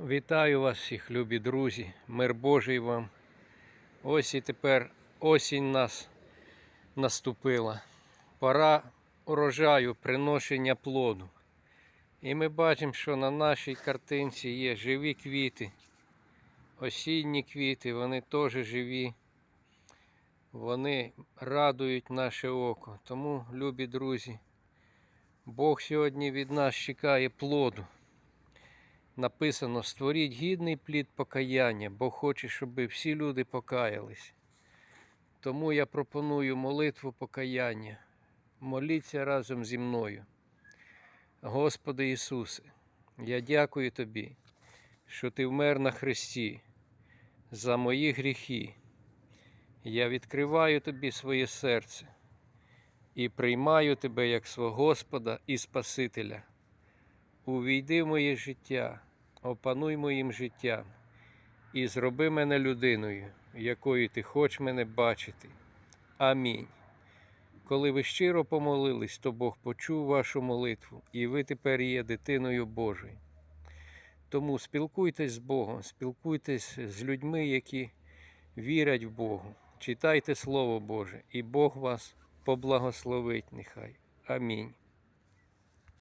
Вітаю вас всіх, любі друзі, мир Божий вам. Ось і тепер осінь нас наступила. Пора урожаю, приношення плоду. І ми бачимо, що на нашій картинці є живі квіти, осінні квіти, вони теж живі. Вони радують наше око. Тому, любі друзі, Бог сьогодні від нас чекає плоду написано: створіть гідний плід покаяння, бо хоче, щоб всі люди покаялись. Тому я пропоную молитву покаяння. Моліться разом зі мною. Господи Ісусе, я дякую Тобі, що Ти вмер на Христі за мої гріхи. Я відкриваю Тобі своє серце і приймаю Тебе як свого Господа і Спасителя. Увійди в моє життя, опануй моїм життям і зроби мене людиною, якою ти хочеш мене бачити. Амінь. Коли ви щиро помолились, то Бог почув вашу молитву, і ви тепер є дитиною Божою. Тому спілкуйтесь з Богом, спілкуйтесь з людьми, які вірять в Богу. Читайте Слово Боже, і Бог вас поблагословить нехай. Амінь.